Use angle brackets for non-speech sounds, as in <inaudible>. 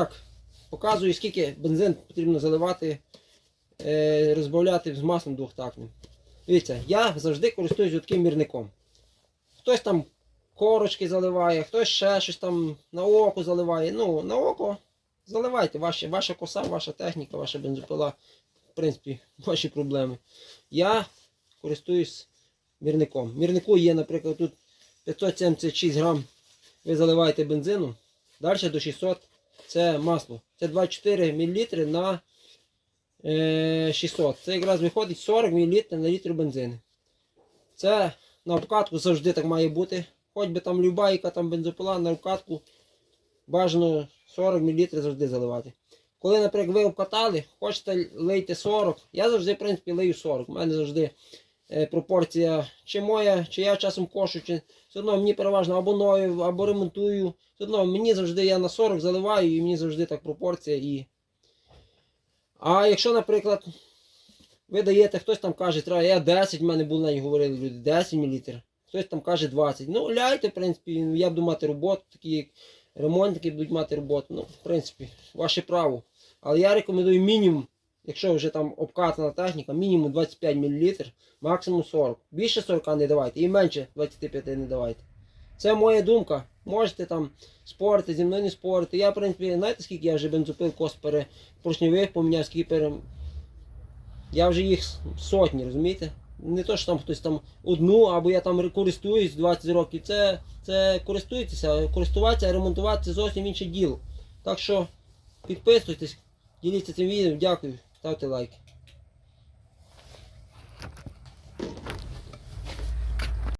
Так, показую, скільки бензин потрібно заливати, е, розбавляти з маслом двохтактним. Дивіться, я завжди користуюсь таким мірником. Хтось там корочки заливає, хтось ще щось там на око заливає. Ну, на око заливайте, ваші, ваша коса, ваша техніка, ваша бензопила, в принципі, <laughs> ваші проблеми. Я користуюсь мірником. Мірнику є, наприклад, тут 576 грам ви заливаєте бензину, далі до 600 це масло. Це 24 мл на е, 600. Це якраз виходить 40 мл на літр бензину. Це на обкатку завжди так має бути. Хоч би там люба, яка там бензопила на обкатку бажано 40 мл завжди заливати. Коли, наприклад, ви обкатали, хочете лийте 40, я завжди, в принципі, лию 40. У мене завжди е, пропорція чи моя, чи я часом кошу, чи все одно мені переважно або ною, або ремонтую. Все одно мені завжди я на 40 заливаю і мені завжди так пропорція. І... А якщо, наприклад, ви даєте, хтось там каже, треба, я 10, в мене були навіть говорили люди, 10 мл, хтось там каже 20. Ну, ляйте, в принципі, я буду мати роботу, такі як ремонтники будуть мати роботу. Ну, в принципі, ваше право. Але я рекомендую мінімум, якщо вже там обкатана техніка, мінімум 25 мл, максимум 40. Більше 40 не давайте і менше 25 не давайте. Це моя думка. Можете там спорити, зі мною не спорити. Я, в принципі, знаєте, скільки я вже бензопил кос пере поршньових поміняв, скільки пере... Я вже їх сотні, розумієте? Не то, що там хтось там одну, або я там користуюсь 20 років. Це, це користуйтеся, користуватися, ремонтувати це зовсім інше діло. Так що підписуйтесь, діліться цим відео, дякую, ставте лайки.